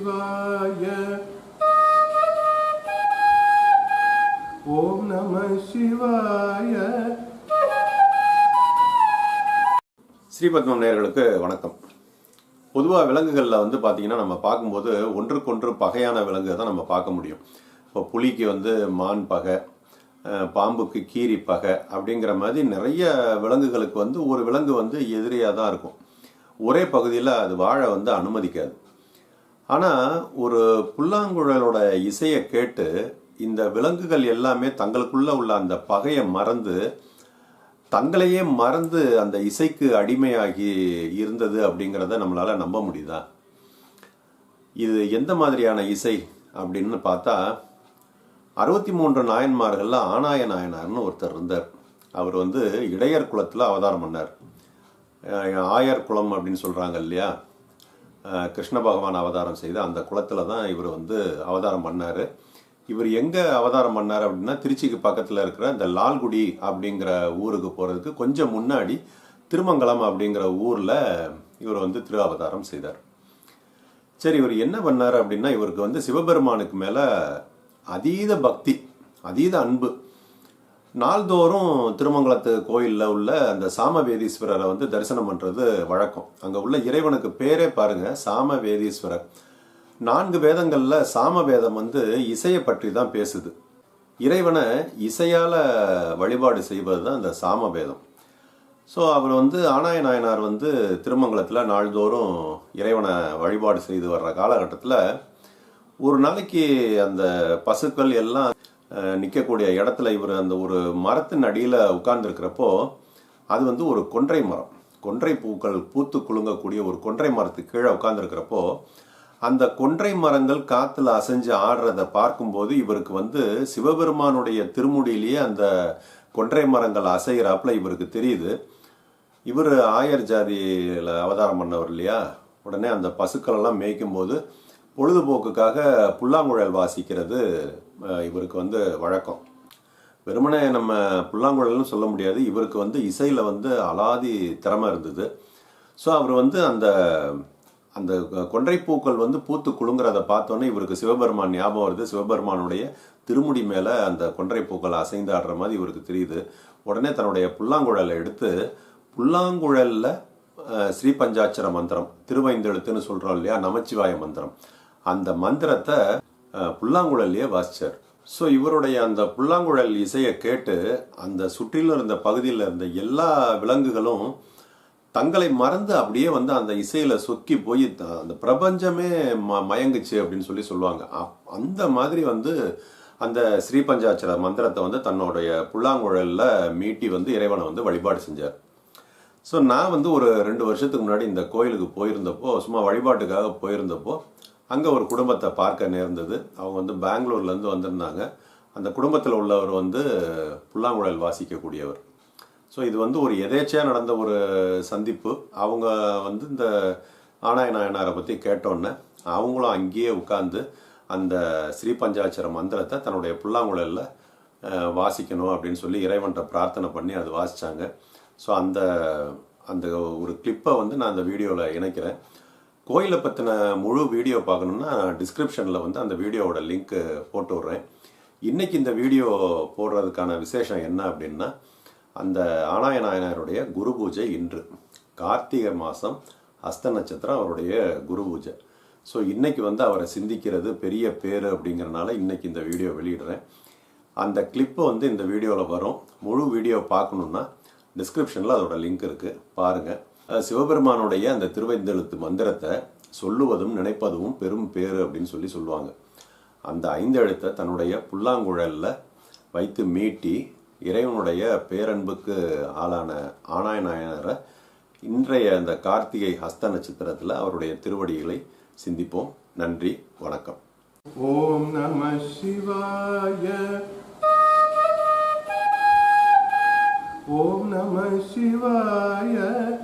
சிவாய. ஓம் நம சிவாய. ஸ்ரீபத்மம் நேயர்களுக்கு வணக்கம். பொதுவாக விலங்குகளில் வந்து பார்த்தீங்கன்னா நம்ம பார்க்கும்போது ஒன்றுக்கொன்று பகையான விலங்கு தான் நம்ம பார்க்க முடியும். இப்போ புலிக்கு வந்து மான் பகை பாம்புக்கு கீரி பகை அப்படிங்கிற மாதிரி நிறைய விலங்குகளுக்கு வந்து ஒரு விலங்கு வந்து எதிரியாக தான் இருக்கும். ஒரே பகுதியில் அது வாழ வந்து அனுமதிக்காது. ஆனால் ஒரு புல்லாங்குழலோட இசையை கேட்டு இந்த விலங்குகள் எல்லாமே தங்களுக்குள்ள உள்ள அந்த பகையை மறந்து தங்களையே மறந்து அந்த இசைக்கு அடிமையாகி இருந்தது அப்படிங்கிறத நம்மளால் நம்ப முடியுதா? இது எந்த மாதிரியான இசை அப்படின்னு பார்த்தா அறுபத்தி மூன்று நாயன்மார்களில் ஆனாய நாயனார்னு ஒருத்தர் இருந்தார். அவர் வந்து இடையர் குலத்தில் அவதாரம் பண்ணார். ஆயர் குலம் அப்படின்னு சொல்கிறாங்க இல்லையா? கிருஷ்ண பகவான் அவதாரம் செய்த அந்த குளத்தில் தான் இவர் வந்து அவதாரம் பண்ணார். இவர் எங்கே அவதாரம் பண்ணார் அப்படின்னா திருச்சிக்கு பக்கத்தில் இருக்கிற இந்த லால்குடி அப்படிங்கிற ஊருக்கு போகிறதுக்கு கொஞ்சம் முன்னாடி திருமங்கலம் அப்படிங்கிற ஊரில் இவர் வந்து திரு அவதாரம் செய்தார். சரி இவர் என்ன பண்ணார் அப்படின்னா இவருக்கு வந்து சிவபெருமானுக்கு மேலே அதீத பக்தி அதீத அன்பு நாள்தோறும் திருமங்கலத்து கோயிலில் உள்ள அந்த சாமவேதீஸ்வரரை வந்து தரிசனம் பண்ணுறது வழக்கம். அங்கே உள்ள இறைவனுக்கு பேரே பாருங்கள் சாமவேதீஸ்வரர். நான்கு வேதங்களில் சாமவேதம் வந்து இசையை பற்றி தான் பேசுது. இறைவனை இசையால் வழிபாடு செய்வது தான் இந்த சாமவேதம். ஸோ அவர் வந்து ஆனாய நாயனார் வந்து திருமங்கலத்தில் நாள்தோறும் இறைவனை வழிபாடு செய்து வர்ற காலகட்டத்தில் ஒரு நாளைக்கு அந்த பசுக்கள் எல்லாம் நிற்கக்கூடிய இடத்துல இவர் அந்த ஒரு மரத்தின் அடியில் உட்கார்ந்துருக்கிறப்போ அது வந்து ஒரு கொன்றை மரம். கொன்றை பூக்கள் பூத்து குலுங்கக்கூடிய ஒரு கொன்றை மரத்துக்கு கீழே உட்கார்ந்துருக்கிறப்போ அந்த கொன்றை மரங்கள் காற்றுல அசைஞ்சு ஆடுறதை பார்க்கும்போது இவருக்கு வந்து சிவபெருமானுடைய திருமுடியிலேயே அந்த கொன்றை மரங்கள் அசைகிறாப்புல இவருக்கு தெரியுது. இவர் ஆயர் ஜாதியில் அவதாரம் பண்ணவர் இல்லையா? உடனே அந்த பசுக்கள் எல்லாம் மேய்க்கும் போது பொழுதுபோக்குக்காக புல்லாங்குழல் வாசிக்கிறது இவருக்கு வந்து வழக்கம். வெறுமனே நம்ம புல்லாங்குழல்னு சொல்ல முடியாது. இவருக்கு வந்து இசையில் வந்து அலாதி திறமை இருந்தது. ஸோ அவர் வந்து அந்த அந்த கொன்றைப்பூக்கள் வந்து பூத்து குலுங்குறத பார்த்தோன்னே இவருக்கு சிவபெருமான் ஞாபகம் வருது. சிவபெருமானுடைய திருமுடி மேலே அந்த கொன்றைப்பூக்கள் அசைந்தாடுற அசைந்து ஆடுற மாதிரி இவருக்கு தெரியுது. உடனே தன்னுடைய புல்லாங்குழலை எடுத்து புல்லாங்குழலில் ஸ்ரீ பஞ்சாட்சர மந்திரம் திருவைந்தெழுத்துன்னு சொல்கிறோம் இல்லையா? நமச்சிவாய மந்திரம். அந்த மந்திரத்தை புல்லாங்குழல்லையே வாசிச்சார். ஸோ இவருடைய அந்த புல்லாங்குழல் இசையை கேட்டு அந்த சுற்றிலும் இருந்த பகுதியில் இருந்த எல்லா விலங்குகளும் தங்களை மறந்து அப்படியே வந்து அந்த இசையில் சொக்கி போய் அந்த பிரபஞ்சமே ம மயங்குச்சு அப்படின்னு சொல்லி சொல்லுவாங்க. அப்- அந்த மாதிரி வந்து அந்த ஸ்ரீபஞ்சாட்சர மந்திரத்தை வந்து தன்னுடைய புல்லாங்குழலில் மீட்டி வந்து இறைவனை வந்து வழிபாடு செஞ்சார். ஸோ நான் வந்து ஒரு ரெண்டு வருஷத்துக்கு முன்னாடி இந்த கோயிலுக்கு போயிருந்தப்போ சும்மா வழிபாட்டுக்காக போயிருந்தப்போ அங்கே ஒரு குடும்பத்தை பார்க்க நேர்ந்தது. அவங்க வந்து பெங்களூர்லேருந்து வந்திருந்தாங்க. அந்த குடும்பத்தில் உள்ளவர் வந்து புல்லாங்குழல் வாசிக்கக்கூடியவர். ஸோ இது வந்து ஒரு எதேச்சையாக நடந்த ஒரு சந்திப்பு. அவங்க வந்து இந்த ஆனாய நாயனாரை பற்றி கேட்டோன்னே அவங்களும் அங்கேயே உட்காந்து அந்த ஸ்ரீ பஞ்சாட்சர மந்திரத்தை தன்னுடைய புல்லாங்குழலில் வாசிக்கணும் அப்படின்னு சொல்லி இறைவன்கிட்ட பிரார்த்தனை பண்ணி அது வாசித்தாங்க ஸோ அந்த அந்த ஒரு கிளிப்பை வந்து நான் அந்த வீடியோவில் இணைக்கிறேன். கோயிலை பற்றின முழு வீடியோ பார்க்கணுன்னா டிஸ்கிரிப்ஷனில் வந்து அந்த வீடியோவோட லிங்க் போட்டு விட்றேன். இன்றைக்கி இந்த வீடியோ போடுறதுக்கான விசேஷம் என்ன அப்படின்னா அந்த ஆனாய நாயனாருடைய குரு பூஜை இன்று. கார்த்திகை மாதம் அஸ்த நட்சத்திரம் அவருடைய குரு பூஜை. ஸோ இன்றைக்கி வந்து அவரை சிந்திக்கிறது பெரிய பேர் அப்படிங்கிறனால இன்றைக்கி இந்த வீடியோ வெளியிடுறேன். அந்த கிளிப்பு வந்து இந்த வீடியோவில் வரும். முழு வீடியோ பார்க்கணுன்னா டிஸ்கிரிப்ஷனில் அதோட லிங்க் இருக்குது பாருங்கள் சிவபெருமானுடைய அந்த திருவைந்தெழுத்து மந்திரத்தை சொல்லுவதும் நினைப்பதும் பெரும் பேர் அப்படின்னு சொல்லி சொல்லுவாங்க. அந்த ஐந்து எழுத்தை தன்னுடைய புல்லாங்குழலில் வைத்து மீட்டி இறைவனுடைய பேரன்புக்கு ஆளான ஆனாய நாயனரை இன்றைய அந்த கார்த்திகை ஹஸ்த நட்சத்திரத்தில் அவருடைய திருவடிகளை சிந்திப்போம். நன்றி வணக்கம். ஓம் நம சிவாய. ஓம் நம சிவாய.